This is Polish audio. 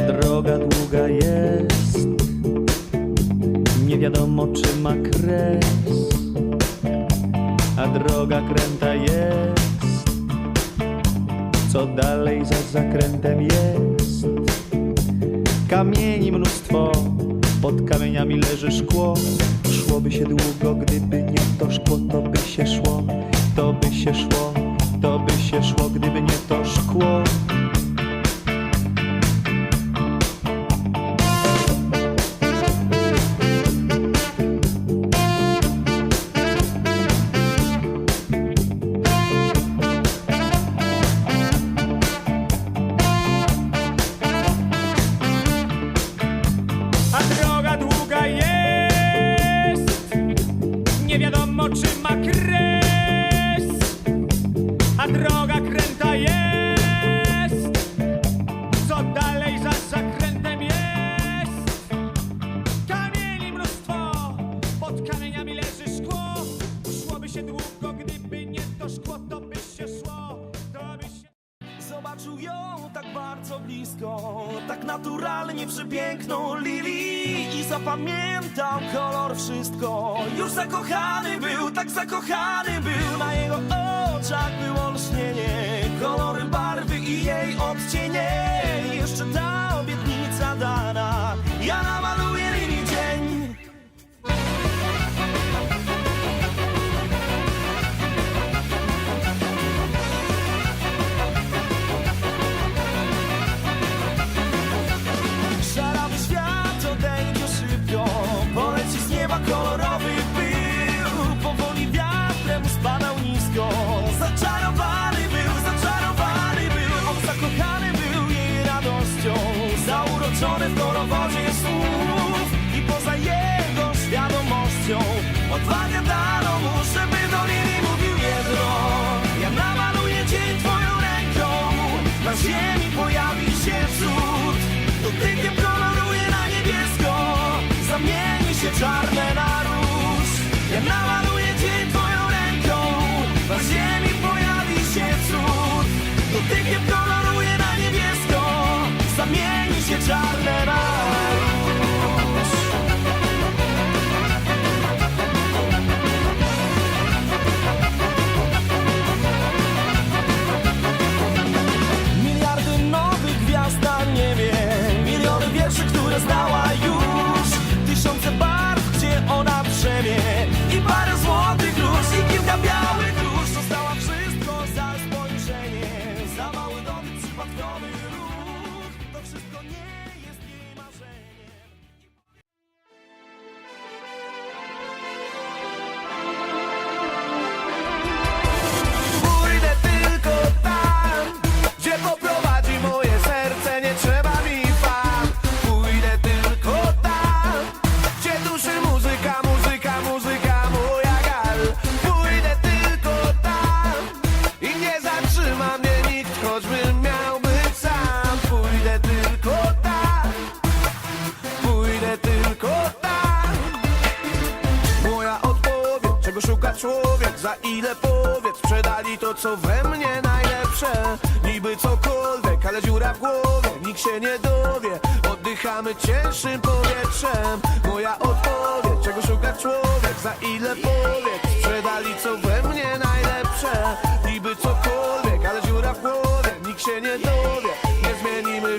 droga długa jest, nie wiadomo czy ma kres, a droga kręta jest, co dalej za zakrętem jest. Kamieni mnóstwo, pod kamieniami leży szkło, szłoby się długo, gdyby nie to szkło, to by się szło, to by się szło, to by się szło, gdyby nie to szkło, to by się szło, to by się... Zobaczył ją tak bardzo blisko, tak naturalnie przepiękną Lili. I zapamiętał kolor wszystko. Już zakochany był, tak zakochany był, na jego oczach było lśnienie, Ja namaluję dzień twoją ręką Na ziemi pojawi się cud. Dotykiem koloruje na niebiesko Zamieni się czarne na Miliardy nowych gwiazd na niebie Miliony wierszy, które znała człowiek, za ile powiedz. Sprzedali to co we mnie najlepsze. Niby cokolwiek, ale dziura w głowie. Nikt się nie dowie. Oddychamy cięższym powietrzem. Moja odpowiedź, czego szuka człowiek Za ile powiedz. Sprzedali co we mnie najlepsze. Niby cokolwiek, ale dziura w głowie. Nikt się nie dowie. Nie zmienimy